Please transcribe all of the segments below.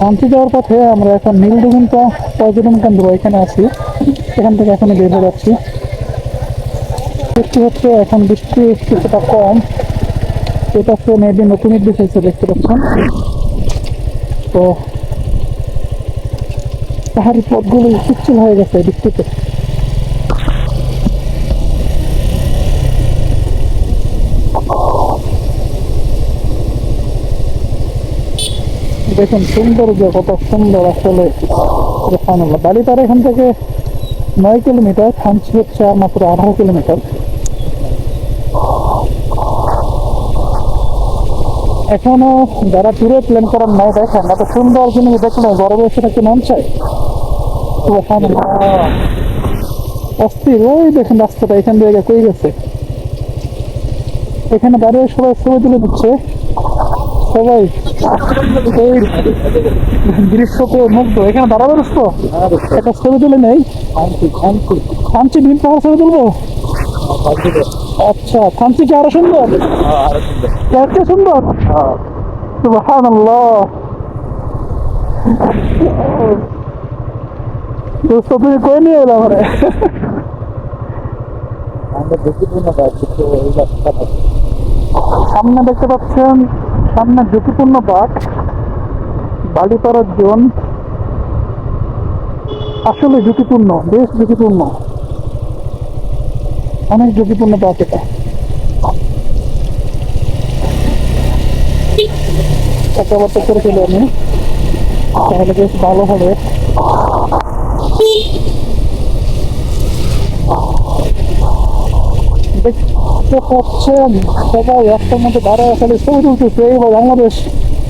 থানচি যাওয়ার পথে আমরা এখন নীলদুগুনটা পর্যটন কেন্দ্র এখানে আছি। এখান থেকে এখন বের হয়ে যাচ্ছি। বৃষ্টি হচ্ছে এখন বৃষ্টি কিছুটা কম। এটা হচ্ছে মেবি নতুন বিষয় হয়েছে দেখতে পাচ্ছেন। তো পাহাড়ি পথগুলো পিচ্ছিল হয়ে গেছে বৃষ্টিতে। দেখুন, সৌন্দর্য কত সুন্দর আসলে। সুবহানাল্লাহ। বালিপাড়া এখান থেকে নয় কিলোমিটার থানচি হচ্ছে আর মাত্র আঠারো কিলোমিটার। এখনও যারা ট্যুরে প্ল্যান করার নাই, দেখেন, এত সুন্দর জিনিস দেখলে গরমে এসে থাকতে মন চায়? অস্থির, ওই দেখেন রাস্তাটা, এখান দিয়ে কই গেছে? এখানে দাঁড়িয়ে সবাই ছবি তুলে দিচ্ছে। সবাই এই দৃশ্যতে মুগ্ধ। এখানে দাঁড়াবে একটা ছবি তুলে নেই? ভীম পাহাড় ছবি তুলবো? আচ্ছা থানচি কি আরও সুন্দর? সুন্দর? দোস্ত তুমি কই নিয়ে এলো আমারে? সামনে দেখতে পাচ্ছেন সামনে ঝুঁকিপূর্ণ বাঘ বালিপাড়ার জোন আসলে ঝুঁকিপূর্ণ, বেশ ঝুঁকিপূর্ণ। অনেক ঝুঁকিপূর্ণ বাঘ এটা। কথাবার্তা করে ফেলি আমি। তাহলে বেশ ভালো হবে। দেখতে পাচ্ছেন সবাই একটার মধ্যে দাঁড়ায় খালি ছবি তুলতেছে এইবার বাংলাদেশ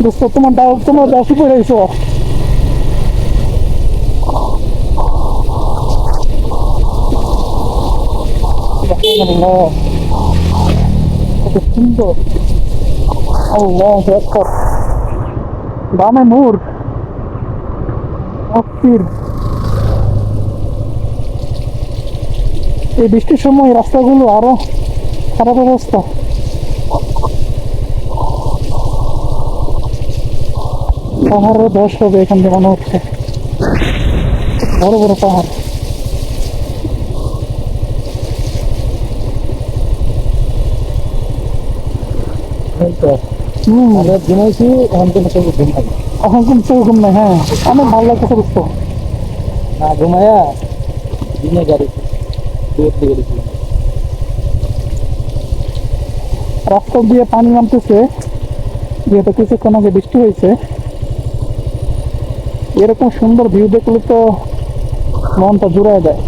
দোস্ত তোমার তোমার দাসি পড়ে আইসো বামে নূর অস্থির এই বৃষ্টির সময় রাস্তাগুলো আরও খারাপ অবস্থা। পাহাড়ের ধস হবে এখান থেকে মনে হচ্ছে। বড় বড় পাহাড়। হ্যাঁ। অনেক ভালো বুঝতো না, ঘুমায়া, দিনে গাড়ি। দূর রাস্তা দিয়ে পানি নামতেছে, যেহেতু কিছুক্ষণ আগে বৃষ্টি হয়েছে। এরকম সুন্দর ভিউ দেখলে তো মনটা জুড়ায় দেয়